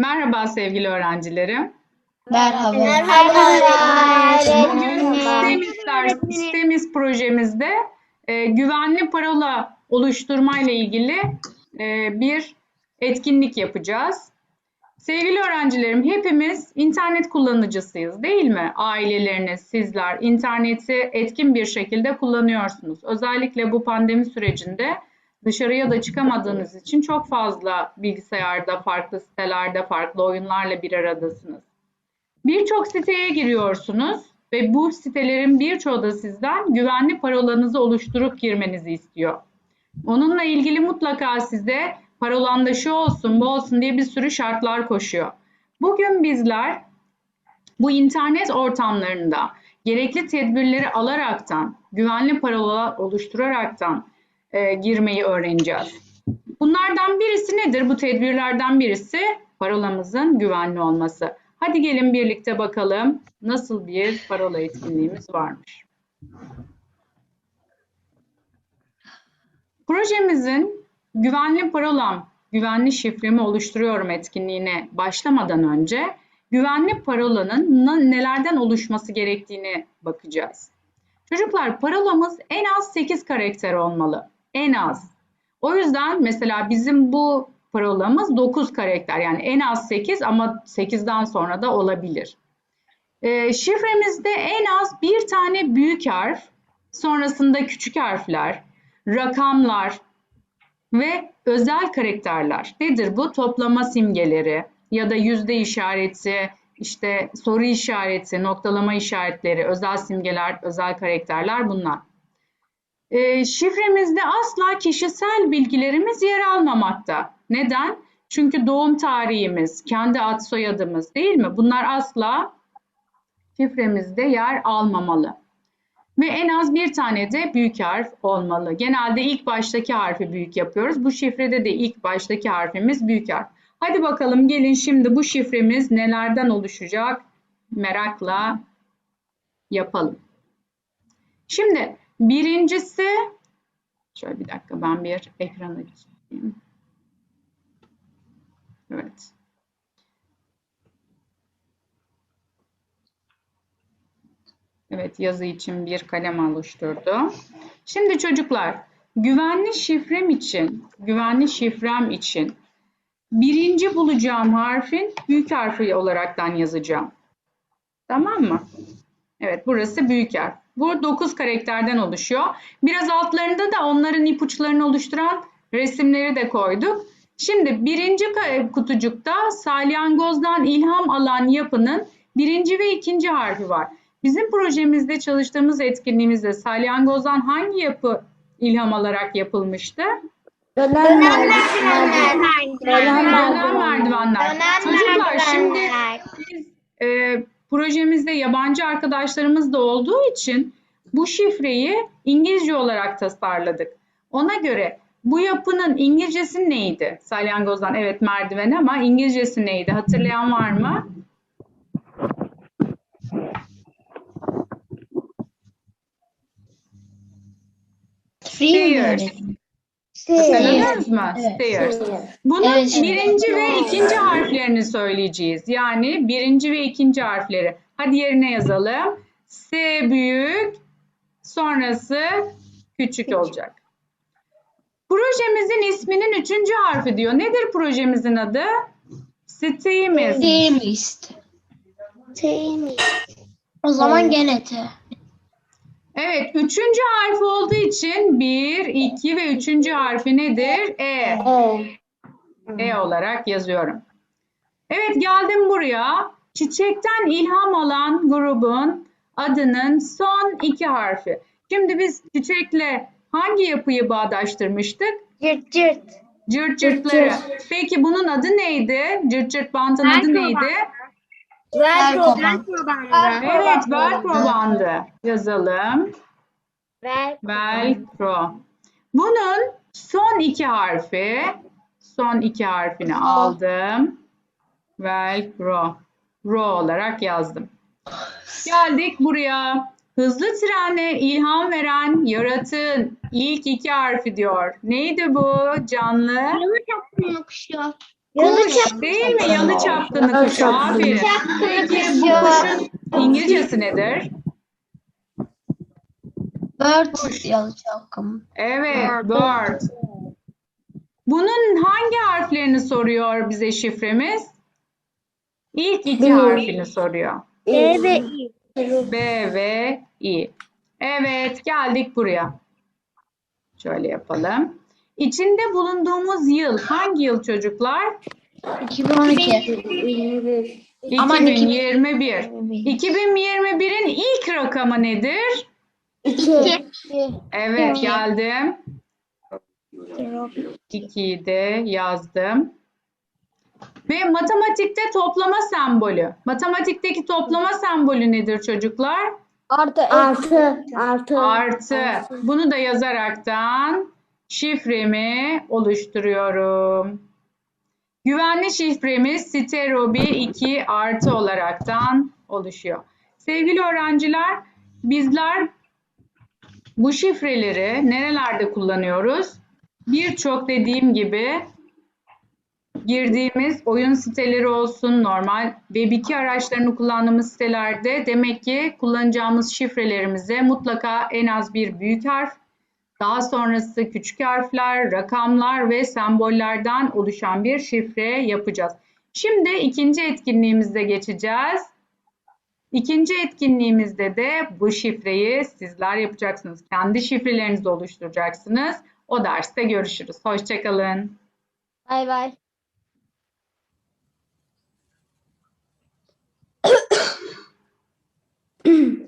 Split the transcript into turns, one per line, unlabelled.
Merhaba sevgili öğrencilerim.
Merhaba.
Bugün STEMİZ, ders, STEMİZ projemizde e, güvenli parola oluşturma ile ilgili e, bir etkinlik yapacağız. Sevgili öğrencilerim, hepimiz internet kullanıcısıyız değil mi? Aileleriniz, sizler interneti etkin bir şekilde kullanıyorsunuz. Özellikle bu pandemi sürecinde dışarıya da çıkamadığınız için çok fazla bilgisayarda, farklı sitelerde, farklı oyunlarla bir aradasınız. Birçok siteye giriyorsunuz ve bu sitelerin birçoğu da sizden güvenli parolanızı oluşturup girmenizi istiyor. Onunla ilgili mutlaka size parolanda şu olsun bu olsun diye bir sürü şartlar koşuyor. Bugün bizler bu internet ortamlarında gerekli tedbirleri alaraktan, güvenli parola oluşturaraktan e, girmeyi öğreneceğiz. Bunlardan birisi nedir? Bu tedbirlerden birisi parolamızın güvenli olması. Hadi gelin birlikte bakalım nasıl bir parola etkinliğimiz varmış. Projemizin güvenli parolam, güvenli şifremi oluşturuyorum etkinliğine başlamadan önce güvenli parolanın nelerden oluşması gerektiğini bakacağız. Çocuklar parolamız en az 8 karakter olmalı. En az. O yüzden mesela bizim bu parolamız 9 karakter yani en az 8 ama 8'den sonra da olabilir. Ee, şifremizde en az bir tane büyük harf, sonrasında küçük harfler, rakamlar ve özel karakterler. Nedir bu? Toplama simgeleri ya da yüzde işareti, işte soru işareti, noktalama işaretleri, özel simgeler, özel karakterler bunlar. E, şifremizde asla kişisel bilgilerimiz yer almamakta. Neden? Çünkü doğum tarihimiz, kendi ad soyadımız değil mi? Bunlar asla şifremizde yer almamalı. Ve en az bir tane de büyük harf olmalı. Genelde ilk baştaki harfi büyük yapıyoruz. Bu şifrede de ilk baştaki harfimiz büyük harf. Hadi bakalım gelin şimdi bu şifremiz nelerden oluşacak? Merakla yapalım. Şimdi birincisi, şöyle bir dakika ben bir ekran açayım. Evet. Evet yazı için bir kalem oluşturdu. Şimdi çocuklar güvenli şifrem için, güvenli şifrem için birinci bulacağım harfin büyük harfi olaraktan yazacağım. Tamam mı? Evet burası büyük harf. Bu 9 karakterden oluşuyor. Biraz altlarında da onların ipuçlarını oluşturan resimleri de koyduk. Şimdi birinci ka- kutucukta salyangozdan ilham alan yapının birinci ve ikinci harfi var. Bizim projemizde çalıştığımız etkinliğimizde salyangozdan hangi yapı ilham alarak yapılmıştı?
Dönen
Dönen merdivenler.
Dönen
Çocuklar şimdi
merdivenler.
biz e, projemizde yabancı arkadaşlarımız da olduğu için bu şifreyi İngilizce olarak tasarladık. Ona göre bu yapının İngilizcesi neydi? Salyangozdan evet merdiven ama İngilizcesi neydi? Hatırlayan var mı? Stairs. Hatırladınız mı? Stairs. Bunun
Evet, şimdi-
birinci ve ikinci harflerini söyleyeceğiz. Yani birinci ve ikinci harfleri. Hadi yerine yazalım. S büyük, sonrası küçük olacak. Projemizin isminin üçüncü harfi diyor. Nedir projemizin adı? STEAMIS.
Demist.
Temiz.
O zaman gene T.
Evet, üçüncü harfi olduğu için bir, iki ve üçüncü harfi nedir? E. E olarak yazıyorum. Evet geldim buraya. Çiçekten ilham alan grubun adının son iki harfi. Şimdi biz çiçekle hangi yapıyı bağdaştırmıştık?
Cırt cırt.
Cırt cırtları. Peki bunun adı neydi? Cırt cırt bantın adı
Velcro
neydi?
Velcro.
Velcro.
Velcro bandı.
Evet, velcro bandı. Yazalım.
Velcro.
Velcro. Bunun son iki harfi, son iki harfini aldım. Velcro. Ro olarak yazdım. Geldik buraya. Hızlı trene ilham veren yaratığın ilk iki harfi diyor. Neydi bu canlı?
Taktım kuşuyor.
Kuş değil mi? Yalı
çapkını.
Aferin.
Çapkını
Peki bu
kuşu.
kuşun İngilizcesi nedir?
Bird yalı çapkın.
Evet, bird. Bunun hangi harflerini soruyor bize şifremiz? İlk iki harfini soruyor.
E ve İ.
B ve İ. Evet, geldik buraya. Şöyle yapalım. İçinde bulunduğumuz yıl hangi yıl çocuklar?
2012. Aman,
2021. 2021'in ilk rakamı nedir?
2.
Evet, geldim. 2'yi de yazdım. Ve matematikte toplama sembolü. Matematikteki toplama sembolü nedir çocuklar?
Artı.
Artı. Artı.
Artı. Bunu da yazaraktan şifremi oluşturuyorum. Güvenli şifremiz Sterobi 2 artı olaraktan oluşuyor. Sevgili öğrenciler, bizler bu şifreleri nerelerde kullanıyoruz? Birçok dediğim gibi girdiğimiz oyun siteleri olsun, normal Web2 araçlarını kullandığımız sitelerde demek ki kullanacağımız şifrelerimize mutlaka en az bir büyük harf, daha sonrası küçük harfler, rakamlar ve sembollerden oluşan bir şifre yapacağız. Şimdi ikinci etkinliğimize geçeceğiz. İkinci etkinliğimizde de bu şifreyi sizler yapacaksınız. Kendi şifrelerinizi oluşturacaksınız. O derste görüşürüz. Hoşçakalın.
Bay bay.